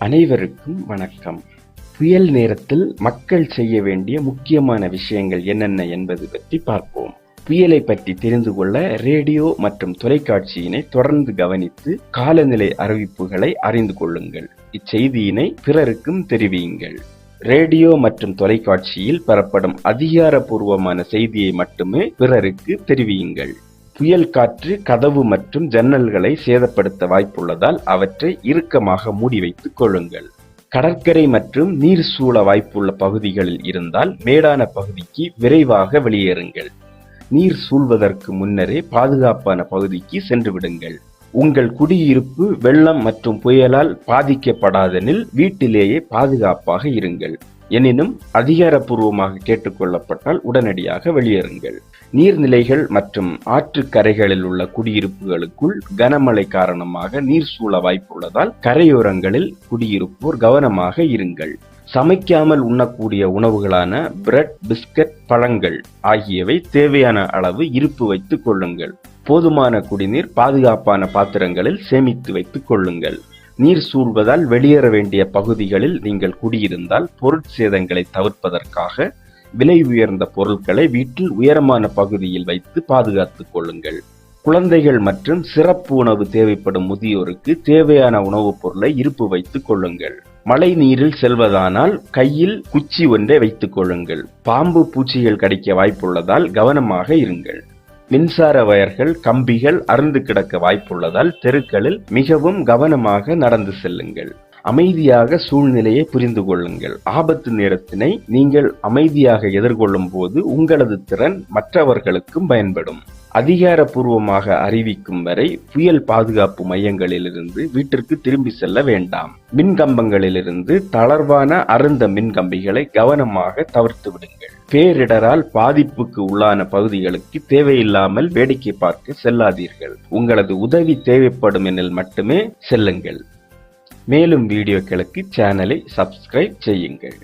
அனைவருக்கும் வணக்கம். புயல் நேரத்தில் மக்கள் செய்ய வேண்டிய முக்கியமான விஷயங்கள் என்னென்ன என்பது பற்றி பார்ப்போம். புயலை பற்றி தெரிந்து கொள்ள ரேடியோ மற்றும் தொலைக்காட்சியினை தொடர்ந்து கவனித்து காலநிலை அறிவிப்புகளை அறிந்து கொள்ளுங்கள். இச்செய்தியினை பிறருக்கும் தெரிவியுங்கள். ரேடியோ மற்றும் தொலைக்காட்சியில் பெறப்படும் அதிகாரப்பூர்வமான செய்தியை மட்டுமே பிறருக்கு தெரிவியுங்கள். புயல் காற்று கதவு மற்றும் ஜன்னல்களை சேதப்படுத்த வாய்ப்புள்ளதால் அவற்றை இறுக்கமாக மூடி வைத்துக் கொள்ளுங்கள். கடற்கரை மற்றும் நீர் சூழ வாய்ப்புள்ள பகுதிகளில் இருந்தால் மேடான பகுதிக்கு விரைவாக வெளியேறுங்கள். நீர் சூழ்வதற்கு முன்னரே பாதுகாப்பான பகுதிக்கு சென்று விடுங்கள். உங்கள் குடியிருப்பு வெள்ளம் மற்றும் புயலால் பாதிக்கப்படாதெனில் வீட்டிலேயே பாதுகாப்பாக இருங்கள். எனினும் அதிகாரப்பூர்வமாக கேட்டுக்கொள்ளப்பட்டால் உடனடியாக வெளியேறுங்கள். நீர்நிலைகள் மற்றும் ஆற்றுக்கரைகளில் உள்ள குடியிருப்புகளுக்குள் கனமழை காரணமாக நீர் சூழ வாய்ப்புள்ளதால் கரையோரங்களில் குடியிருப்போர் கவனமாக இருங்கள். சமைக்காமல் உண்ணக்கூடிய உணவுகளான பிரெட் பிஸ்கட் பழங்கள் ஆகியவை தேவையான அளவு இருப்பு வைத்துக் கொள்ளுங்கள். போதுமான குடிநீர் பாதுகாப்பான பாத்திரங்களில் சேமித்து வைத்துக் கொள்ளுங்கள். நீர் சூழ்வதால் வெளியேற வேண்டிய பகுதிகளில் நீங்கள் குடியிருந்தால் பொருட்சேதங்களை தவிர்ப்பதற்காக விலை உயர்ந்த பொருட்களை வீட்டில் உயரமான பகுதியில் வைத்து பாதுகாத்துக் கொள்ளுங்கள். குழந்தைகள் மற்றும் சிறப்பு உணவு தேவைப்படும் முதியோருக்கு தேவையான உணவுப் பொருளை இருப்பு வைத்துக் கொள்ளுங்கள். மழை நீரில் செல்வதானால் கையில் குச்சி ஒன்றை வைத்துக் கொள்ளுங்கள். பாம்பு பூச்சிகள் கடிக்க வாய்ப்புள்ளதால் கவனமாக இருங்கள். மின்சார வயர்கள் கம்பிகள் அருந்து கிடக்க வாய்ப்புள்ளதால் தெருக்களில் மிகவும் கவனமாக நடந்து செல்லுங்கள். அமைதியாக சூழ்நிலையை புரிந்து கொள்ளுங்கள். ஆபத்து நேரத்தினை நீங்கள் அமைதியாக எதிர்கொள்ளும் போது உங்களது திறன் மற்றவர்களுக்கும் பயன்படும். அதிகாரப்பூர்வமாக அறிவிக்கும் வரை புயல் பாதுகாப்பு மையங்களிலிருந்து வீட்டிற்கு திரும்பி செல்ல வேண்டாம். மின் கம்பங்களிலிருந்து தளர்வான அருந்த மின் கம்பிகளை கவனமாக தவிர்த்து விடுங்கள். பேரிடரால் பாதிப்புக்கு உள்ளான பகுதிகளுக்கு தேவையில்லாமல் வேடிக்கை பார்க்க செல்லாதீர்கள். உங்களது உதவி தேவைப்படும் எனில் மட்டுமே செல்லுங்கள். மேலும் வீடியோக்களுக்கு சேனலை சப்ஸ்கிரைப் செய்யுங்கள்.